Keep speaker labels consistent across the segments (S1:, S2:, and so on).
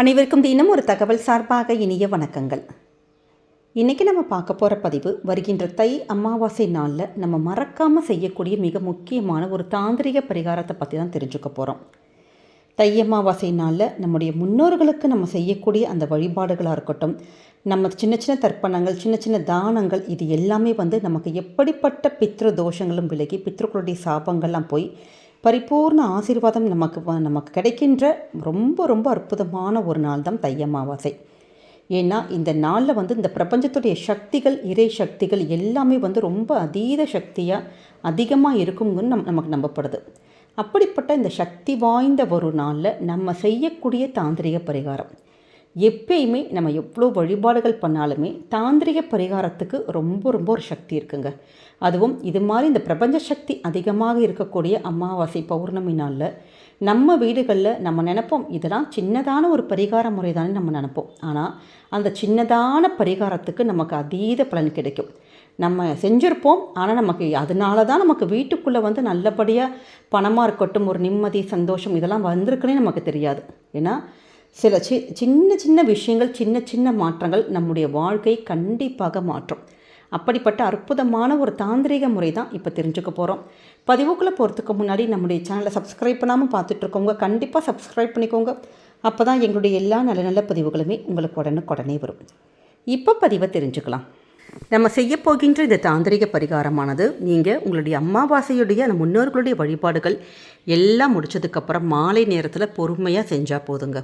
S1: அனைவருக்கும் தினம் ஒரு தகவல் சார்பாக இனிய வணக்கங்கள். இன்றைக்கி நம்ம பார்க்க போகிற பதிவு வருகின்ற தை அமாவாசை நாளில் நம்ம மறக்காமல் செய்யக்கூடிய மிக முக்கியமான ஒரு தாந்திரிக பரிகாரத்தை பற்றி தான் தெரிஞ்சுக்க போகிறோம் தை அமாவாசை நாளில் நம்முடைய முன்னோர்களுக்கு நம்ம செய்யக்கூடிய அந்த வழிபாடுகளாக இருக்கட்டும் நம்ம சின்ன சின்ன தர்ப்பணங்கள் சின்ன சின்ன தானங்கள் இது எல்லாமே வந்து நமக்கு எப்படிப்பட்ட பித்ரு தோஷங்களும் விலகி பித்ருக்களுடைய சாபங்கள்லாம் போய் பரிபூர்ண ஆசீர்வாதம் நமக்கு வ- நமக்கு கிடைக்கின்ற ரொம்ப ரொம்ப அற்புதமான ஒரு நாள் தான் தை அமாவாசை. ஏன்னா இந்த நாளில் வந்து இந்த பிரபஞ்சத்துடைய சக்திகள் இறை சக்திகள் எல்லாமே வந்து ரொம்ப அதீத சக்தியாக அதிகமாக இருக்கும்னு நம் நமக்கு நம்பப்படுது. அப்படிப்பட்ட இந்த சக்தி வாய்ந்த ஒரு நாளில் நம்ம செய்யக்கூடிய தாந்திரிக பரிகாரம். எப்பயுமே நம்ம எவ்வளோ வழிபாடுகள் பண்ணாலுமே தாந்திரிக பரிகாரத்துக்கு ரொம்ப ரொம்ப ஒரு சக்தி இருக்குங்க. அதுவும் இது மாதிரி இந்த பிரபஞ்ச சக்தி அதிகமாக இருக்கக்கூடிய அமாவாசை பௌர்ணமி நாளில் நம்ம வீடுகளில் நம்ம நினைப்போம் இதெல்லாம் சின்னதான ஒரு பரிகார முறை தானே நம்ம நினைப்போம். ஆனால் அந்த சின்னதான பரிகாரத்துக்கு நமக்கு அதீத பலன் கிடைக்கும். நம்ம செஞ்சுருப்போம் ஆனால் நமக்கு அதனால தான் நமக்கு வீட்டுக்குள்ளே வந்து நல்லபடியாக பணமாக இருக்கட்டும் ஒரு நிம்மதி சந்தோஷம் இதெல்லாம் வந்திருக்குன்னே நமக்கு தெரியாது. ஏன்னா சில சி சின்ன சின்ன விஷயங்கள் சின்ன சின்ன மாற்றங்கள் நம்முடைய வாழ்க்கை கண்டிப்பாக மாற்றும். அப்படிப்பட்ட அற்புதமான ஒரு தாந்திரிக முறை தான் இப்போ தெரிஞ்சுக்க போகிறோம் பதிவுக்குள்ளே போகிறதுக்கு முன்னாடி நம்முடைய சேனலை சப்ஸ்கிரைப் பண்ணாமல் பார்த்துட்ருக்கோங்க கண்டிப்பாக சப்ஸ்கிரைப் பண்ணிக்கோங்க. அப்போ தான் எங்களுடைய எல்லா நல்ல நல்ல பதிவுகளுமே உங்களுக்கு உடனுக்குடனே வரும். இப்போ பதிவை தெரிஞ்சுக்கலாம். நம்ம செய்ய போகின்ற இந்த தாந்திரிக பரிகாரமானது நீங்கள் உங்களுடைய அமாவாசையுடைய அந்த முன்னோர்களுடைய வழிபாடுகள் எல்லாம் முடிச்சதுக்கப்புறம் மாலை நேரத்தில் பொறுமையாக செஞ்சால் போதுங்க.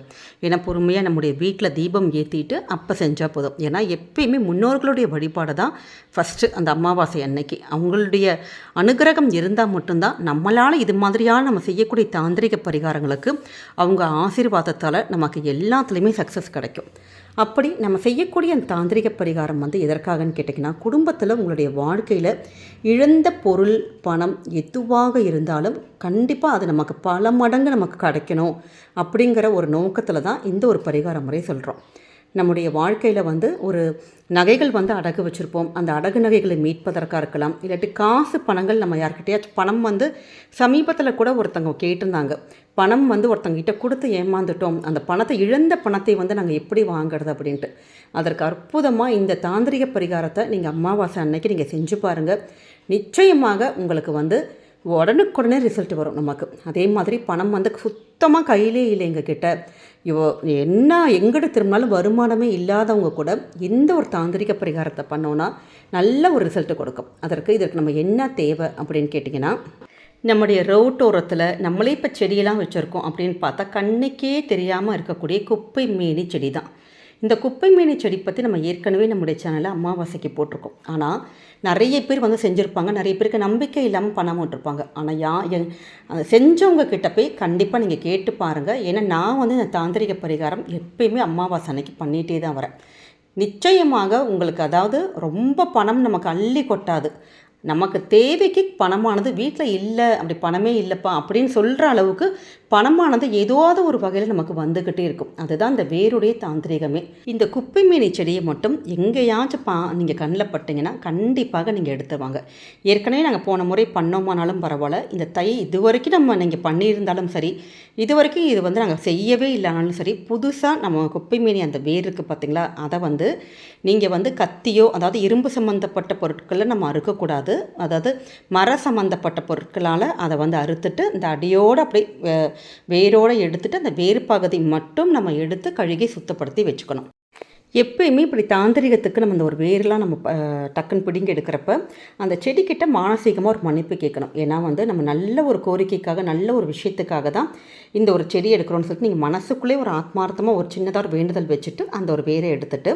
S1: ஏன்னா பொறுமையாக நம்முடைய வீட்டில் தீபம் ஏற்றிட்டு அப்போ செஞ்சால் போதும். ஏன்னா எப்பயுமே முன்னோர்களுடைய வழிபாடு தான் ஃபஸ்ட்டு அந்த அமாவாசை அன்னைக்கு. அவங்களுடைய அனுகிரகம் இருந்தால் மட்டும்தான் நம்மளால் இது மாதிரியான நம்ம செய்யக்கூடிய தாந்திரிக பரிகாரங்களுக்கு அவங்க ஆசீர்வாதத்தால் நமக்கு எல்லாத்துலேயுமே சக்ஸஸ் கிடைக்கும். அப்படி நம்ம செய்யக்கூடிய அந்த தாந்திரிக பரிகாரம் வந்து எதற்காகன்னு கேட்டிங்கன்னா குடும்பத்தில் உங்களுடைய வாழ்க்கையில் இழந்த பொருள் பணம் எதுவாக இருந்தாலும் கண்டிப்பாக அது நமக்கு பல மடங்கு நமக்கு கிடைக்கணும் அப்படிங்கிற ஒரு நோக்கத்தில் தான் இந்த ஒரு பரிகார முறை சொல்கிறோம் நம்முடைய வாழ்க்கையில் வந்து ஒரு நகைகள் வந்து அடகு வச்சுருப்போம். அந்த அடகு நகைகளை மீட்பதற்காக இருக்கலாம். இல்லாட்டி காசு பணங்கள் நம்ம யார்கிட்டயாச்சும் பணம் வந்து சமீபத்தில் கூட ஒருத்தங்க கேட்டிருந்தாங்க. பணம் வந்து ஒருத்தங்கிட்ட கொடுத்து ஏமாந்துட்டோம். அந்த பணத்தை இழந்த பணத்தை வந்து நாங்கள் எப்படி வாங்குறது அப்படின்ட்டு. அதற்கு அற்புதமாக இந்த தாந்திரிக பரிகாரத்தை நீங்கள் அமாவாசை அன்னைக்கு நீங்கள் செஞ்சு பாருங்கள் நிச்சயமாக உங்களுக்கு வந்து உடனுக்குடனே ரிசல்ட் வரும் நமக்கு. அதே மாதிரி பணம் வந்து சுத்தமாக கையிலே இல்லை எங்ககிட்ட. இவ என்ன எங்கிட்ட திரும்பினாலும் வருமானமே இல்லாதவங்க கூட எந்த ஒரு தாந்திரிக பரிகாரத்தை பண்ணோன்னா நல்ல ஒரு ரிசல்ட் கொடுக்கும். அதற்கு இதற்கு நம்ம என்ன தேவை அப்படின்னு கேட்டிங்கன்னா நம்முடைய ரோட்டோரத்தில் நம்மளே இப்போ செடியெல்லாம் வச்சுருக்கோம் அப்படின்னு பார்த்தா கண்ணுக்கே தெரியாமல் இருக்கக்கூடிய குப்பை மேனி செடி தான் இந்த குப்பை மேனி செடி பற்றி நம்ம ஏற்கனவே நம்முடைய சேனலில் அமாவாசைக்கு போட்டிருக்கோம். ஆனால் நிறைய பேர் வந்து செஞ்சுருப்பாங்க. நிறைய பேருக்கு நம்பிக்கை இல்லாமல் பண்ணாமல் விட்டுருப்பாங்க. ஆனால் யா எங் செஞ்சவங்க கிட்ட போய் கண்டிப்பாக நீங்கள் கேட்டு பாருங்கள் ஏன்னா நான் வந்து இந்த தாந்திரிக பரிகாரம் எப்பயுமே அமாவாசை அன்னைக்கு பண்ணிகிட்டே தான் வரேன். நிச்சயமாக உங்களுக்கு அதாவது ரொம்ப பணம் நமக்கு அள்ளி கொட்டாது. நமக்கு தேவைக்கு பணமானது வீட்டில் இல்லை அப்படி பணமே இல்லைப்பா அப்படின்னு சொல்கிற அளவுக்கு பணமானது ஏதாவது ஒரு வகையில் நமக்கு வந்துக்கிட்டே இருக்கும். அதுதான் இந்த வேருடைய தாந்திரிகமே. இந்த குப்பை மீனி செடியை மட்டும் எங்கேயாச்சும் பா நீங்கள் கண்ணில் பட்டிங்கன்னா கண்டிப்பாக நீங்கள் எடுத்து வாங்க. ஏற்கனவே நாங்கள் போன முறை பண்ணோமானாலும் பரவாயில்ல. இந்த தை இது வரைக்கும் நம்ம நீங்கள் பண்ணியிருந்தாலும் சரி இது வரைக்கும் இது வந்து நாங்கள் செய்யவே இல்லைனாலும் சரி புதுசாக நம்ம குப்பை மீனி அந்த வேர் இருக்குது பார்த்தீங்களா அதை வந்து நீங்கள் வந்து கத்தியோ அதாவது இரும்பு சம்மந்தப்பட்ட பொருட்களை நம்ம அறுக்கக்கூடாது. அதாவது மர சம்மந்தப்பட்ட பொருட்களால் அதை வந்து அறுத்துட்டு இந்த அடியோடு அப்படி வேரோடு எடுத்துட்டு அந்த வேறு பகுதி மட்டும் நம்ம எடுத்து கழுகி சுத்தப்படுத்தி வச்சுக்கணும். எப்பயுமே இப்படி தாந்திரிகத்துக்கு நம்ம இந்த ஒரு வேர்லாம் நம்ம டக்குன்னு பிடிங்கி எடுக்கிறப்ப அந்த செடிக்கிட்ட மானசீகமாக ஒரு மன்னிப்பு கேட்கணும். ஏன்னா வந்து நம்ம நல்ல ஒரு கோரிக்கைக்காக நல்ல ஒரு விஷயத்துக்காக தான் இந்த ஒரு செடி எடுக்கிறோம்னு சொல்லிட்டு நீங்கள் மனசுக்குள்ளே ஒரு ஆத்மார்த்தமாக ஒரு சின்னதாக ஒரு வேண்டுதல் வச்சுட்டு அந்த ஒரு வேரை எடுத்துட்டு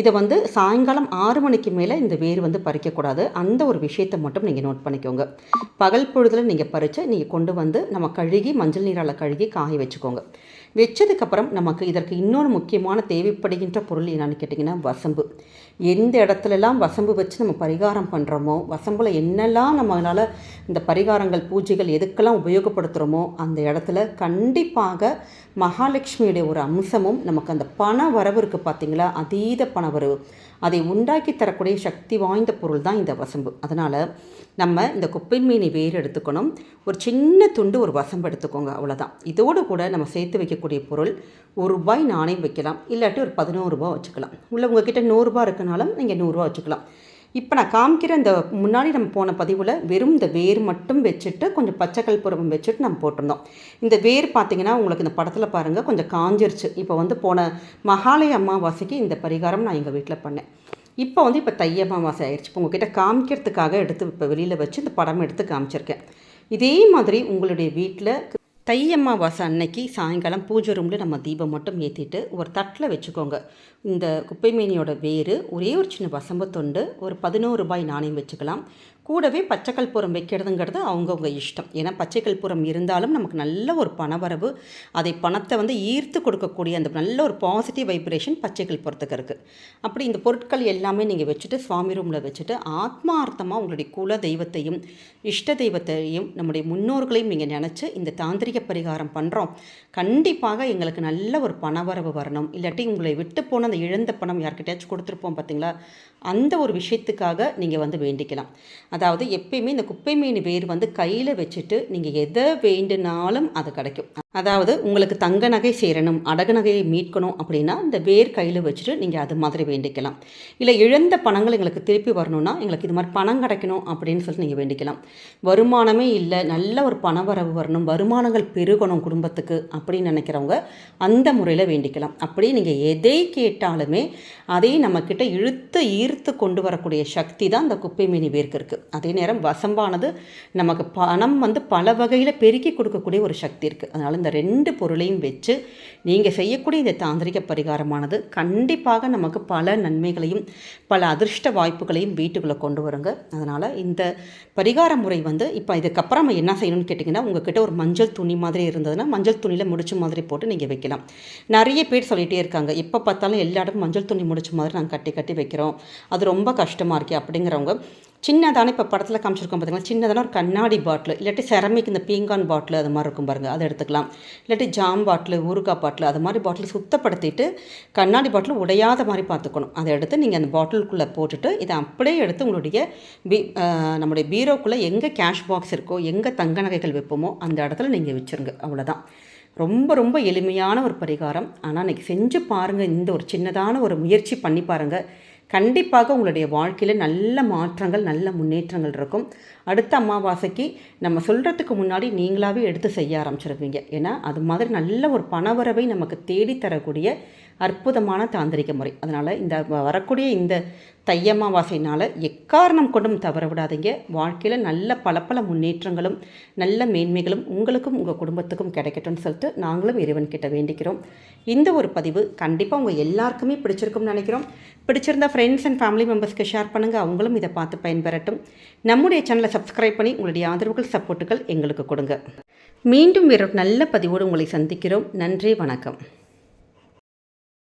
S1: இதை வந்து சாயங்காலம் ஆறு மணிக்கு மேலே இந்த வேர் வந்து பறிக்கக்கூடாது. அந்த ஒரு விஷயத்தை மட்டும் நீங்கள் நோட் பண்ணிக்கோங்க. பகல் பொழுதில் நீங்கள் பறித்து நீங்கள் கொண்டு வந்து நம்ம கழுகி மஞ்சள் நீரால் கழுகி காய வச்சுக்கோங்க. வச்சதுக்கப்புறம் நமக்கு இதற்கு இன்னொரு முக்கியமான தேவைப்படுகின்ற பொருள் என்னென்னு கேட்டிங்கன்னா வசம்பு. எந்த இடத்துலலாம் வசம்பு வச்சு நம்ம பரிகாரம் பண்ணுறோமோ வசம்பில் என்னெல்லாம் நம்மளால் இந்த பரிகாரங்கள் பூஜைகள் எதுக்கெல்லாம் உபயோகப்படுத்துகிறோமோ அந்த இடத்துல கண்டிப்பாக மகாலட்சுமியுடைய ஒரு அம்சமும் நமக்கு அந்த பண வரவு இருக்குது பார்த்தீங்களா அதீத பண வரவு. அதை உண்டாக்கி தரக்கூடிய சக்தி வாய்ந்த பொருள் தான் இந்த வசம்பு. அதனால் நம்ம இந்த குப்பை மீனை வேர் எடுத்துக்கணும். ஒரு சின்ன துண்டு ஒரு வசம்பு எடுத்துக்கோங்க அவ்வளோதான் இதோடு கூட நம்ம சேர்த்து வைக்கக்கூடிய பொருள் ஒரு ரூபாய் நாணயம் வைக்கலாம். இல்லாட்டி ஒரு பதினோரு ரூபாய் வச்சுக்கலாம். இல்லை உங்ககிட்ட நூறுரூபா இருக்கனாலும் நீங்கள் நூறுரூவா வச்சுக்கலாம். இப்போ நான் காமிக்கிற இந்த முன்னாடி நம்ம போன பதிவில் வெறும் இந்த வேர் மட்டும் வச்சுட்டு கொஞ்சம் பச்சைக்கல் புறம்பம் வச்சுட்டு நம்ம போட்டிருந்தோம். இந்த வேர் பார்த்தீங்கன்னா உங்களுக்கு இந்த படத்தில் பாருங்கள் கொஞ்சம் காஞ்சிருச்சு. இப்போ வந்து போன மகாலய அமாவாசைக்கு இந்த பரிகாரம் நான் எங்கள் வீட்டில் பண்ணேன். இப்போ வந்து இப்போ தை அமாவாசை ஆயிடுச்சு இப்போ உங்ககிட்ட காமிக்கிறதுக்காக எடுத்து இப்போ வெளியில் வச்சு இந்த படம் எடுத்து காமிச்சிருக்கேன். இதே மாதிரி உங்களுடைய வீட்டில் தை அமாவாசை அன்னைக்கு சாயங்காலம் பூஜை ரூமில் நம்ம தீபம் மட்டும் ஏற்றிட்டு ஒரு தட்டில் வச்சுக்கோங்க. இந்த குப்பைமேனியோட வேறு ஒரே ஒரு சின்ன வசம்பத்தொண்டு ஒரு பதினோரு ரூபாய் நாணயம் வச்சுக்கலாம். கூடவே பச்சை கற்பூரம் வைக்கிறதுங்கிறது அவங்கவுங்க இஷ்டம். ஏன்னா பச்சை கற்பூரம் இருந்தாலும் நமக்கு நல்ல ஒரு பணவரவு அதை பணத்தை வந்து ஈர்த்து கொடுக்கக்கூடிய அந்த நல்ல ஒரு பாசிட்டிவ் வைப்ரேஷன் பச்சை கற்பூரத்துக்கு இருக்குது அப்படி இந்த பொருட்கள் எல்லாமே நீங்கள் வச்சுட்டு சுவாமி ரூமில் வச்சுட்டு ஆத்மார்த்தமாக உங்களுடைய குல தெய்வத்தையும் இஷ்ட தெய்வத்தையும் நம்முடைய முன்னோர்களையும் நீங்கள் நினச்சி இந்த தாந்திரிக பரிகாரம் பண்ணுறோம் கண்டிப்பாக எங்களுக்கு நல்ல ஒரு பணவரவு வரணும். இல்லாட்டி உங்களை விட்டு போன அந்த இழந்த பணம் யார்கிட்டயாச்சும் கொடுத்துருப்போம் பார்த்தீங்களா அந்த ஒரு விஷயத்துக்காக நீங்கள் வந்து வேண்டிக்கலாம். அதாவது எப்பயுமே இந்த குப்பை மீன் வேர் வந்து கையில் வச்சுட்டு நீங்கள் எதை வேண்டுனாலும் அது கிடைக்கும். அதாவது உங்களுக்கு தங்க நகை சேரணும் அடகு நகையை மீட்கணும் அப்படின்னா இந்த வேர் கையில் வச்சுட்டு நீங்கள் அது மாதிரி வேண்டிக்கலாம். இல்லை இழந்த பணங்கள் எங்களுக்கு திருப்பி வரணும்னா எங்களுக்கு இது மாதிரி பணம் கிடைக்கணும் அப்படின்னு சொல்லிட்டு நீங்கள் வேண்டிக்கலாம். வருமானமே இல்லை நல்ல ஒரு பண வரவு வரணும் வருமானங்கள் பெருகணும் குடும்பத்துக்கு அப்படின்னு நினைக்கிறவங்க அந்த முறையில் வேண்டிக்கலாம். அப்படி நீங்கள் எதை கேட்டாலுமே அதை நம்மக்கிட்ட இழுத்து ஈர்த்து கொண்டு வரக்கூடிய சக்தி தான் இந்த குப்பை மீனி வேர்க்கு இருக்குது அதே நேரம் வசம்பானது நமக்கு பணம் வந்து பல வகையில் பெருக்கி கொடுக்கக்கூடிய ஒரு சக்தி இருக்குது அதனால் இந்த ரெண்டு பொருளையும் வச்சு நீங்கள் செய்யக்கூடிய இந்த தாந்திரிக பரிகாரமானது கண்டிப்பாக நமக்கு பல நன்மைகளையும் பல அதிர்ஷ்ட வாய்ப்புகளையும் வீட்டுக்குள்ளே கொண்டு வருங்க. அதனால் இந்த பரிகார முறை வந்து இப்போ இதுக்கப்புறம் நம்ம என்ன செய்யணும்னு கேட்டிங்கன்னா உங்ககிட்ட ஒரு மஞ்சள் துணி மாதிரி இருந்ததுன்னா மஞ்சள் துணியில் முடிச்ச மாதிரி போட்டு நீங்கள் வைக்கலாம். நிறைய பேர் சொல்லிகிட்டே இருக்காங்க எப்போ பார்த்தாலும் எல்லா இடமும் மஞ்சள் துணி முடிச்ச மாதிரி நாங்கள் கட்டி கட்டி வைக்கிறோம். அது ரொம்ப கஷ்டமாக இருக்கே அப்படிங்கிறவங்க சின்னதான இப்போ படத்தில் காமிச்சிருக்கோம் பார்த்தீங்களா சின்னதான ஒரு கண்ணாடி பாட்டில் இல்லாட்டி செரமிக் இந்த பீங்கான் பாட்டில் அது மாதிரி இருக்கும் பாருங்கள் அதை எடுத்துக்கலாம். இல்லாட்டி ஜாம் பாட்டில் ஊறுகாய் பாட்டில் அது மாதிரி பாட்டில் சுத்தப்படுத்திட்டு கண்ணாடி பாட்டில் உடையாத மாதிரி பார்த்துக்கணும். அதை எடுத்து நீங்கள் அந்த பாட்டிலுக்குள்ளே போட்டுட்டு இதை அப்படியே எடுத்து உங்களுடைய பீ நம்முடைய பீரோக்குள்ளே எங்கே கேஷ் பாக்ஸ் இருக்கோ எங்கே தங்க நகைகள் வைப்போமோ அந்த இடத்துல நீங்கள் வச்சுருங்க அவ்வளோதான் ரொம்ப ரொம்ப எளிமையான ஒரு பரிகாரம். ஆனால் இன்றைக்கி செஞ்சு பாருங்கள் இந்த ஒரு சின்னதான ஒரு முயற்சி பண்ணி பாருங்கள் கண்டிப்பாக உங்களுடைய வாழ்க்கையில் நல்ல மாற்றங்கள் நல்ல முன்னேற்றங்கள் இருக்கும். அடுத்த அமாவாசைக்கு நம்ம சொல்கிறதுக்கு முன்னாடி நீங்களாகவே எடுத்து செய்ய ஆரம்பிச்சிருவீங்க. ஏன்னா அது மாதிரி நல்ல ஒரு பணவரவை நமக்கு தேடித்தரக்கூடிய அற்புதமான தாந்திரிக முறை. அதனால் இந்த வரக்கூடிய இந்த தையமாவாசைனால் எக்காரணம் கொண்டும் தவற விடாதீங்க. வாழ்க்கையில் நல்ல பல பல முன்னேற்றங்களும் நல்ல மேன்மைகளும் உங்களுக்கும் உங்கள் குடும்பத்துக்கும் கிடைக்கட்டும்னு சொல்லிட்டு நாங்களும் இறைவன் கிட்ட வேண்டிக்கிறோம். இந்த ஒரு பதிவு கண்டிப்பாக உங்கள் எல்லாருக்குமே பிடிச்சிருக்கும்னு நினைக்கிறோம். பிடிச்சிருந்தா ஃப்ரெண்ட்ஸ் அண்ட் ஃபேமிலி மெம்பர்ஸ்க்கு ஷேர் பண்ணுங்கள் அவங்களும் இதை பார்த்து பயன்பெறட்டும். நம்முடைய சேனலை சப்ஸ்கிரைப் பண்ணி உங்களுடைய ஆதரவுகள் சப்போர்ட்டுகள் எங்களுக்கு கொடுங்க. மீண்டும் வேறொரு நல்ல பதிவோடு உங்களை சந்திக்கிறோம். நன்றி வணக்கம்.